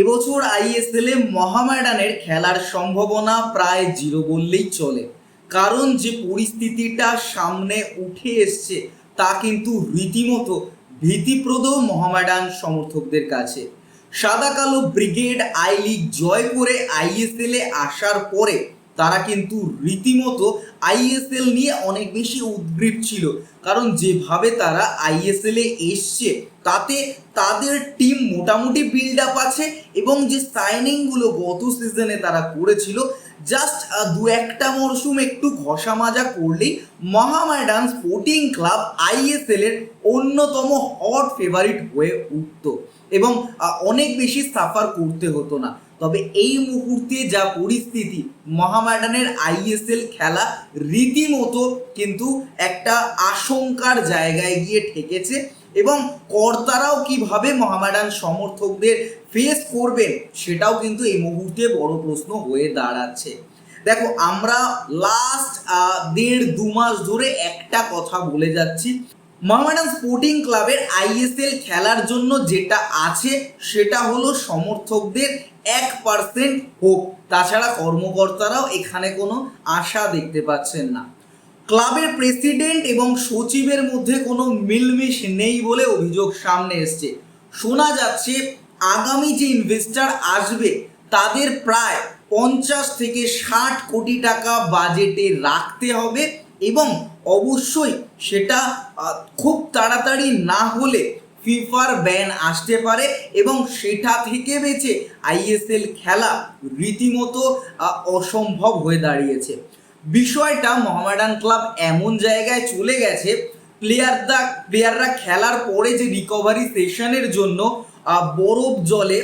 এবছর আইএসএল মহামেডানের খেলার সম্ভাবনা প্রায় জিরো বললেই চলে। কারণ যে পরিস্থিতিটা সামনে উঠে এসছে, তা কিন্তু রীতিমতো ভীতিপ্রদ মহামেডান সমর্থকদের কাছে। সাদা কালো ব্রিগেড আই লিগ জয় করে আইএসএল এ আসার পরে তারা কিন্তু রীতিমতো আইএসএল নিয়ে অনেক বেশি উদ্গ্রীব ছিল। কারণ যেভাবে তারা আইএসএল এসছে, তাতে তাদের টিম মোটামুটি বিল্ড আপ আছে এবং যে সাইনিংগুলো গত সিজনে তারা করেছিল জাস্ট দু একটা মরশুম একটু ঘষা মাজা করলেই মহামেডান স্পোর্টিং ক্লাব আইএসএল এর অন্যতম হট ফেভারিট হয়ে উঠত। এবং অনেক বেশি সাফার করতে হতো না। তবে এই মুহূর্তে যা পরিস্থিতি, মহামেডানের আইএসএল খেলা রীতিমতো কিন্তু একটা আশঙ্কার জায়গায় গিয়ে ঠেকেছে এবং কর্তারাও কীভাবে মহামেডান সমর্থকদের ফেস করবেন সেটাও কিন্তু এই মুহূর্তে বড় প্রশ্ন হয়ে দাঁড়াচ্ছে। দেখো, আমরা লাস্ট দেড় দু মাস ধরে একটা কথা বলে যাচ্ছি। মোহামেডান স্পোর্টিং ক্লাবের আইএসএল খেলার জন্য যেটা আছে, সেটা হলো সমর্থকদের এক পার্সেন্ট হোক। তাছাড়া কর্মকর্তারাও এখানে কোনো আশা দেখতে পাচ্ছেন না। ক্লাবের প্রেসিডেন্ট এবং সচিবের মধ্যে কোনো মিলমিশ নেই বলে অভিযোগ সামনে এসছে। শোনা যাচ্ছে, আগামী যে ইনভেস্টার আসবে, তাদের প্রায় পঞ্চাশ থেকে ষাট কোটি টাকা বাজেটে রাখতে হবে। এবং অবশ্যই সেটা খুব তাড়াতাড়ি না হলে ফিফার ব্যান আসতে পারে এবং সেটা থেকে বেঁচে আইএসএল খেলা রীতিমতো অসম্ভব হয়ে দাঁড়িয়েছে। বিষয়টা মোহামেডান ক্লাব এমন জায়গায় চলে গেছে প্লেয়াররা প্লেয়াররা খেলার পরে যে রিকভারি সেশনের জন্য বরফ জলে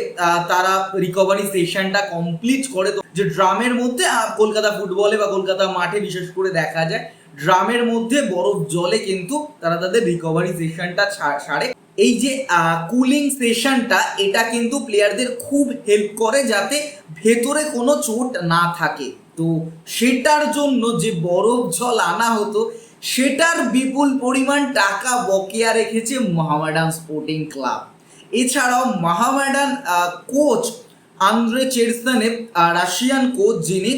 তারা রিকভারি সেশনটা কমপ্লিট করে যে ড্রামের মধ্যে কলকাতা ফুটবলে বা কলকাতা মাঠে বিশেষ করে দেখা যায়, ড্রামের মধ্যে বরফ জলে কিন্তু তারা তাদের রিকভারি সেশনটা সারে। এই যে কুলিং সেশনটা এটা কিন্তু প্লেয়ারদের খুব হেল্প করে যাতে ভেতরে কোনো চোট না থাকে। তো সেটার জন্য যে বরফ জল আনা হতো, সেটার বিপুল পরিমাণ টাকা বকেয়া রেখেছে মোহামেডান স্পোর্টিং ক্লাব। এছাড়াও Mohammedan coach Andrey Chernyshev Russian coach যিনি,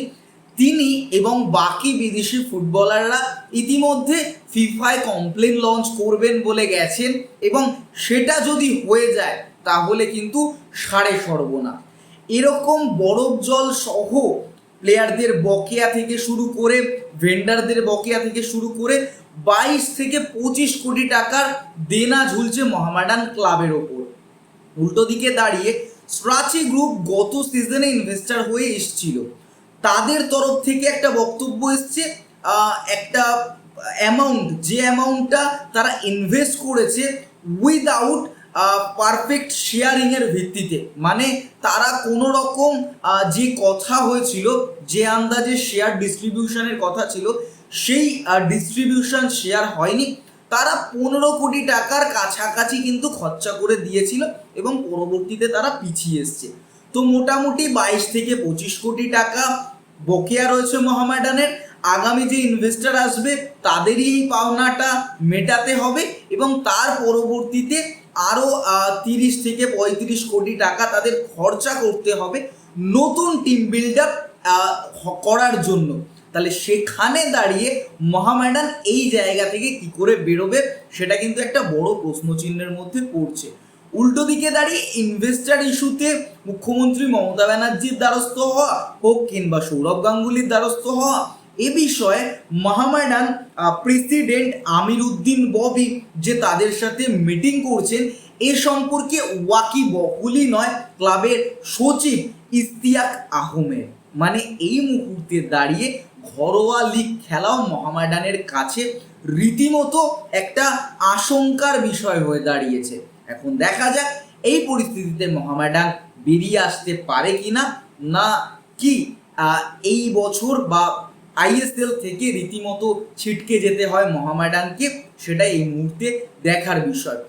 তিনি এবং বাকি বিদেশি ফুটবলাররা ইতিমধ্যে ফিফায় কমপ্লেন লঞ্চ করবেন বলে গেছেন এবং সেটা যদি হয়ে যায়, তাহলে কিন্তু সাড়ে সর্বনা এরকম বরফ জল সহ প্লেয়ারদের বকেয়া থেকে শুরু করে, ভেন্ডারদের বকেয়া থেকে শুরু করে বাইশ থেকে পঁচিশ কোটি টাকার দেনা ঝুলছে মোহামেডান ক্লাবের ওপর। উল্টো দিকে দাঁড়িয়ে স্ট্রাচি গ্রুপ গত সিজনে ইনভেস্টার হয়ে এসছিল। তাদের তরফ থেকে একটা বক্তব্য এসছে একটা অ্যামাউন্ট যে অ্যামাউন্টটা তারা ইনভেস্ট করেছে উইদাউট পারফেক্ট শেয়ারিংয়ের ভিত্তিতে। মানে তারা কোনো রকম যে কথা হয়েছিল, যে আন্দাজে শেয়ার ডিস্ট্রিবিউশনের কথা ছিল, সেই ডিস্ট্রিবিউশন শেয়ার হয়নি। তারা পনেরো কোটি টাকার কাছাকাছি কিন্তু খরচা করে দিয়েছিল এবং পরবর্তীতে তারা পিছিয়ে এসছে। তো মোটামুটি বাইশ থেকে পঁচিশ কোটি টাকা বকেয়া রয়েছে মোহামেডানের। আগামী যে ইনভেস্টার আসবে, তাদেরই এই পাওনাটা মেটাতে হবে এবং তার পরবর্তীতে আরও তিরিশ থেকে পঁয়ত্রিশ কোটি টাকা তাদের খরচা করতে হবে নতুন টিম বিল্ড আপ করার জন্য। তাহলে সেখানে দাঁড়িয়ে মোহামেডান এই জায়গা থেকে কি করে বেরোবে, সেটা কিন্তু একটা বড় প্রশ্নচিহ্নের মধ্যে পড়ছে। উল্টো দিকে দাঁড়িয়ে ইনভেস্টার ইস্যুতে মুখ্যমন্ত্রী মমতা ব্যানার্জির দ্বারস্থ হওয়া হোক কিংবা সৌরভ গাঙ্গুলির দ্বারস্থ হওয়া, এ বিষয়ে মহামেডান প্রেসিডেন্ট আমির উদ্দিন ববি যে তাদের সাথে মিটিং করছেন, এ সম্পর্কে ওয়াকি বকুলই নয়, ক্লাবের সচিব ইস্তিয়াক আহমেদ। মানে এই মুহূর্তে দাঁড়িয়ে ঘরোয়া লিগ খেলাও মহামেডানের কাছে রীতিমতো একটা আশঙ্কার বিষয় হয়ে দাঁড়িয়েছে। এখন দেখা যাক এই পরিস্থিতিতে মহামেডান বেরিয়ে আসতে পারে কিনা না কি আহ, এই বছর বা আইএসএল থেকে রীতিমতো ছিটকে যেতে হয় মহামেডানকে সেটা এই মুহূর্তে দেখার বিষয়।